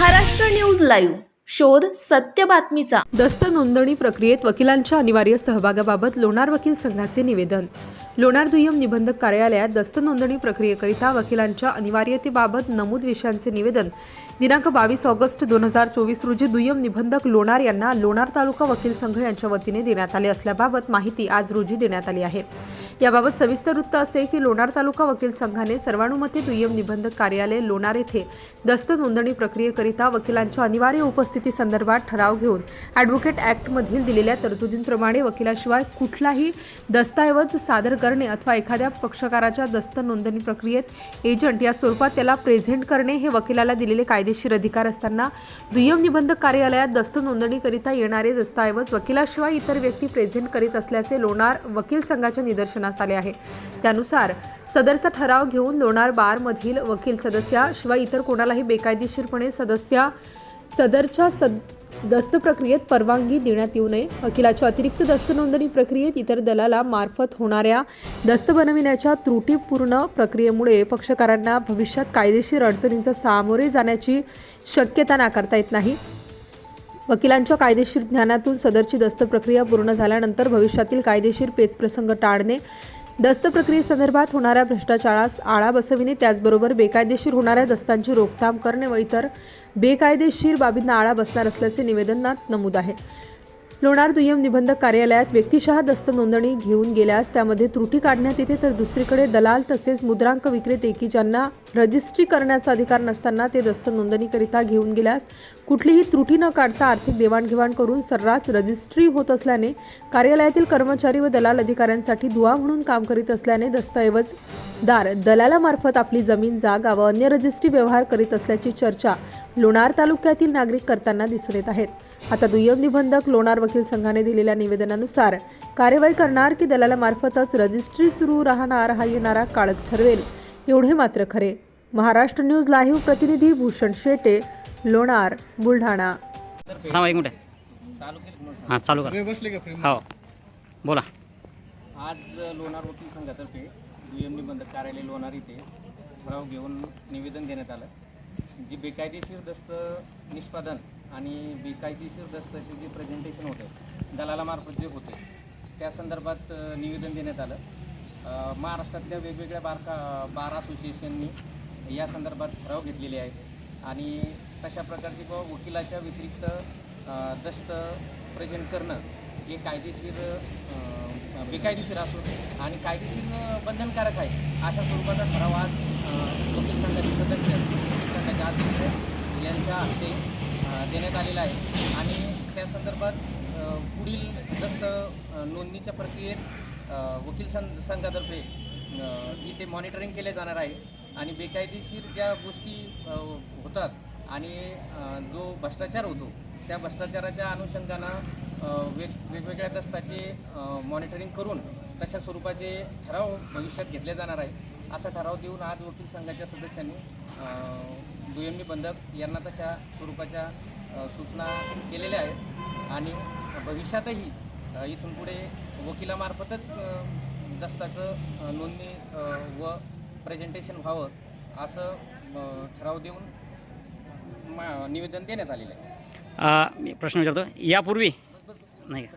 Maharashtra news live. शोध सत्य बातमीचा. दस्त नोंदणी प्रक्रियेत वकिलांच्या अनिवार्य सहभागाबाबत लोणार वकील संघाचे निवेदन. लोणार दुय्यम निबंधक कार्यालयात दस्त नोंदणी प्रक्रियेकरिता वकिलांच्या अनिवार्यतेबाबत नमूद विषयांचे निवेदन. दिनांक बावीस ऑगस्ट दोन हजार चोवीस रोजी दुय्यम निबंधक लोणार यांना लोणार तालुका वकील संघ यांच्या वतीने देण्यात आले असल्याबाबत माहिती आज रोजी देण्यात आली आहे. याबाबत सविस्तर वृत्त असे की लोणार तालुका वकील संघाने सर्वानुमते दुय्यम निबंधक कार्यालय लोणार येथे दस्त नोंदणी प्रक्रियेकरिता वकिलांच्या अनिवार्य उपस्थिती संदर्भात ठराव घेऊन ॲडव्होकेट ॲक्टमधील दिलेल्या तरतुदींप्रमाणे वकिलाशिवाय कुठलाही दस्तऐवज सादर कर करणे अथवा एखाद्या पक्षकाराच्या दस्त नोंदणी प्रक्रियेत एजंट या स्वरूपात त्याला प्रेझेंट करणे हे वकिलाला दिलेले कायदेशीर अधिकार असताना दुय्यम निबंधक कार्यालयात दस्त नोंदणीकरिता येणारे दस्तऐवज वकिलाशिवाय इतर व्यक्ती प्रेझेंट करीत असल्याचे लोणार वकील संघाच्या निदर्शनास आले आहे. त्यानुसार सदरचा ठराव घेऊन लोणार बारमधील वकील सदस्याशिवाय इतर कोणालाही बेकायदेशीरपणे सदस्या सदरच्या सद दस्त प्रक्रियेत परवानगी देण्यात येऊ नये. वकिलाच्या अतिरिक्त दस्त नोंदणी प्रक्रियेत इतर दलाला मार्फत होणाऱ्या दस्त बनविण्याच्या त्रुटीपूर्ण प्रक्रियेमुळे पक्षकारांना भविष्यात कायदेशीर अडचणींचा सामोरे जाण्याची शक्यता नाकारता येत नाही. वकिलांच्या कायदेशीर ज्ञानातून सदरची दस्त प्रक्रिया पूर्ण झाल्यानंतर भविष्यातील कायदेशीर पेचप्रसंग टाळणे दस्त प्रक्रियेसंदर्भात होणाऱ्या भ्रष्टाचारास आळा बसविणे त्याचबरोबर बेकायदेशीर होणाऱ्या दस्तांची रोखथाम करणे व इतर बेकायदेशीर बाबींना आळा बसणार असल्याचे निवेदनात नमूद आहे. लोणार दुय्यम निबंधक कार्यालयात व्यक्तिशः दस्त नोंदणी घेऊन गेल्यास त्यामध्ये त्रुटी काढण्यात येते तर दुसरीकडे दलाल तसेच मुद्रांक विक्रेते की ज्यांना रजिस्ट्री करण्याचा अधिकार नसताना ते दस्त नोंदणीकरिता घेऊन गेल्यास कुठलीही त्रुटी न काढता आर्थिक देवाणघेवाण करून सर्रास रजिस्ट्री होत असल्याने कार्यालयातील कर्मचारी व दलाल अधिकाऱ्यांसाठी दुवा म्हणून काम करीत असल्याने दस्तऐवजदार दलालामार्फत आपली जमीन जागा व अन्य रजिस्ट्री व्यवहार करीत असल्याची चर्चा लोणार तालुक्यातील नागरिक करताना दिसून येत आहेत. आता दुय्यम निबंधक लोणार वकील संघाने दिलेल्या निवेदनानुसार कार्यवाही करणार की दलालामार्फतच रजिस्ट्री सुरू राहणार हा येणारा काळच ठरवेल. एवढे मात्र खरे. महाराष्ट्र न्यूज लाईव्ह प्रतिनिधी भूषण शेटे लोणार बुलढाणा. चालू हां हो. बोला. आज लोणार वकील संघातर्फे दुय्यम निबंधक कार्यालय लोणार इथे ठराव घेऊन निवेदन देण्यात आलं. जी बेकायदेशीर दस्त निष्पादन आणि बेकायदेशीर दस्ताचे जे प्रेझेंटेशन होतं दलालामार्फत जे होते त्या संदर्भात निवेदन देण्यात आलं. महाराष्ट्रातल्या वेगवेगळ्या बारका बार असोसिएशननी या संदर्भात ठराव घेतलेले आहेत. आणि तशा प्रकारची किंवा वकिलाच्या व्यतिरिक्त दस्त प्रेझेंट करणं हे कायदेशीर बेकायदेशीर असो आणि कायदेशीर बंधनकारक आहे अशा स्वरूपाचा ठराव आज वकील संघाचे सदस्य वकील संघाचे अध्यक्ष यांच्या हस्ते देण्यात आलेला आहे. आणि त्या संदर्भात पुढील दस्त नोंदणीच्या प्रक्रियेत वकील सं संघातर्फे इथे मॉनिटरिंग केले जाणार आहे. आणि बेकायदेशीर ज्या गोष्टी होतात आणि जो भ्रष्टाचार होतो त्या भ्रष्टाचाराच्या अनुषंगानं वेग वेगवेगळ्या दस्ताचे मॉनिटरिंग करून तशा स्वरूपाचे ठराव भविष्यात घेतले जाणार आहे. असा ठराव देऊन आज वकील संघाच्या सदस्यांनी दुय्यम निबंधक यांना तशा स्वरूपाच्या सूचना केलेल्या आहेत. आणि भविष्यातही इथून पुढे वकिलामार्फतच दस्ताचं नोंदणी व प्रेझेंटेशन व्हावं असं ठराव देऊन मा- निवेदन देण्यात आलेलं आहे. मी प्रश्न विचारतो. यापूर्वी? नाही का